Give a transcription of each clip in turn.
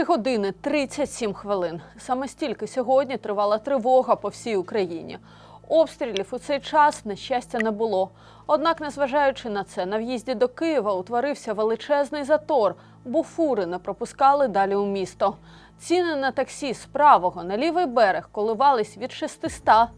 Три години 37 хвилин. Саме стільки сьогодні тривала тривога по всій Україні. Обстрілів у цей час, на щастя, не було. Однак, незважаючи на це, на в'їзді до Києва утворився величезний затор, бо фури не пропускали далі у місто. Ціни на таксі з правого на лівий берег коливались від 600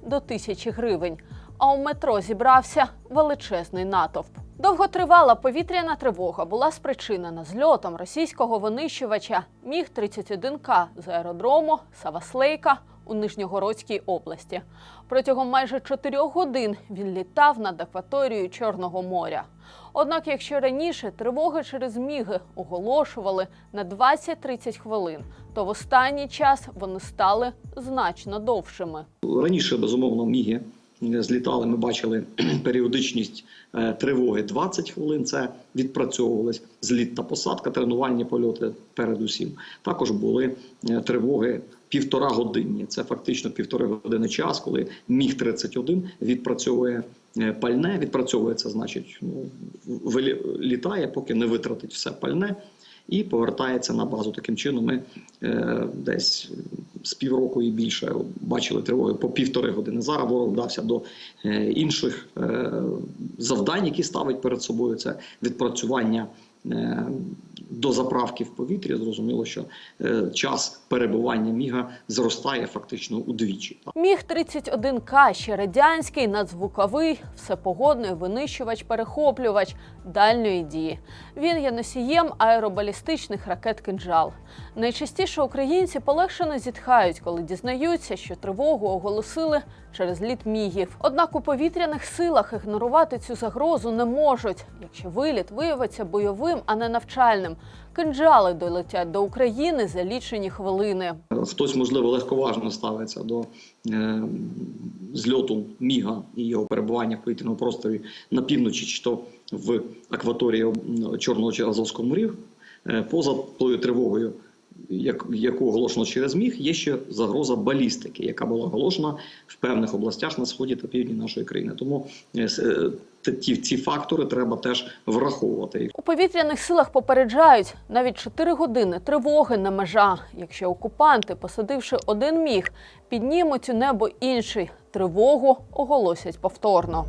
до 1000 гривень. А у метро зібрався величезний натовп. Довготривала повітряна тривога була спричинена зльотом російського винищувача Міг 31 к з аеродрому Саваслейка у Нижньогородській області. Протягом майже чотирьох годин він літав над акваторією Чорного моря. Однак, якщо раніше тривоги через міги оголошували на 20-30 хвилин, то в останній час вони стали значно довшими. Раніше, безумовно, міги злітали. Ми бачили періодичність е, тривоги 20 хвилин. Це відпрацьовувались зліт та посадка, тренувальні польоти передусім. Також були е, тривоги півтора годинні. Це фактично півтори години час, коли міг 31 відпрацьовує е, пальне. Відпрацьовується, значить, ну вилі- літає, поки не витратить все пальне. І повертається на базу. Таким чином, ми е, десь з півроку і більше бачили тривоги по півтори години. Зараз ворог вдався до е, інших е, завдань, які ставить перед собою. Це відпрацювання е, до заправки в повітрі. Зрозуміло, що е, час перебування міга зростає фактично удвічі. Міг 31К ще радянський, надзвуковий, всепогодний винищувач-перехоплювач дальньої дії. Він є носієм аеробалістичних ракет «Кинджал». Найчастіше українці полегшено зітхають, коли дізнаються, що тривогу оголосили через літ мігів. Однак у повітряних силах ігнорувати цю загрозу не можуть, якщо виліт виявиться бойовим, а не навчальним. Кинджали долетять до України за лічені хвилини. Хтось, можливо, легковажно ставиться до е, зльоту міга і його перебування в повітряному просторі на півночі, чи то в акваторії Чорного чи Азовського морів. Е, поза тою тривогою, яку оголошено через міг, є ще загроза балістики, яка була оголошена в певних областях на сході та півдні нашої країни. Тому е, е, ті, ці фактори треба теж враховувати. У повітряних силах попереджають навіть 4 години тривоги на межа. Якщо окупанти, посадивши один міг, піднімуть у небо інший, тривогу оголосять повторно.